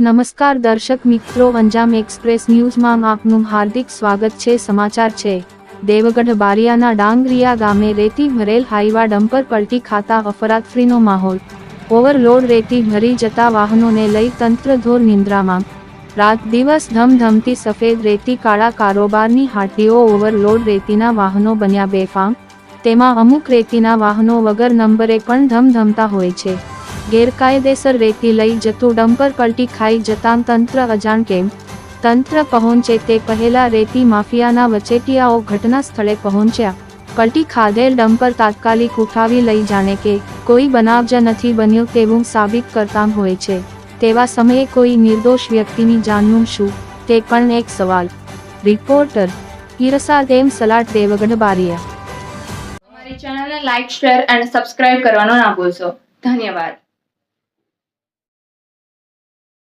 નમસ્કાર દર્શક મિત્રો, અંજામ એક્સપ્રેસ ન્યૂઝમાં આપનું હાર્દિક સ્વાગત છે. સમાચાર છે. દેવગઢ બારિયાના ડાંગરિયા ગામે રેતી ભરેલ હાઈવા ડમ્પર પલટી ખાતા અફરાતફરીનો માહોલ. ઓવરલોડ રેતી ભરી જતા વાહનોને લઈ તંત્ર ધોર નિંદ્રામાં. રાત દિવસ ધમધમતી સફેદ રેતી, કાળા કારોબારની હાટીઓ ઓવરલોડ રેતીના વાહનો બન્યા બેફામ. તેમાં અમુક રેતીના વાહનો વગર નંબરે પણ ધમધમતા હોય છે. ગેરકાયદેસર રેતી લઈ જતું ડમ્પર પલટી ખાઈ જતાં તંત્ર અજાણ કેમ? તંત્ર પહોંચે તે પહેલા રેતી માફિયાના વચેટિયાઓ ઘટના સ્થળે પહોંચ્યા. પલટી ખાધેલ ડમ્પર તાત્કાલિક ઉઠાવી લઈ જાણે કે કોઈ બનાવ જ નથી બન્યું તેવું સાબિત કરતા હોય છે. તેવા સમયે કોઈ નિર્દોષ વ્યક્તિની જાનનું શું? તે પણ એક સવાલ. રિપોર્ટર ઈરસાદેમ સલાટ દેવગઢ બારિયા અમારી ચેનલને લાઇક શેર અને સબસ્ક્રાઇબ કરવાનો ના ભૂલશો. ધન્યવાદ.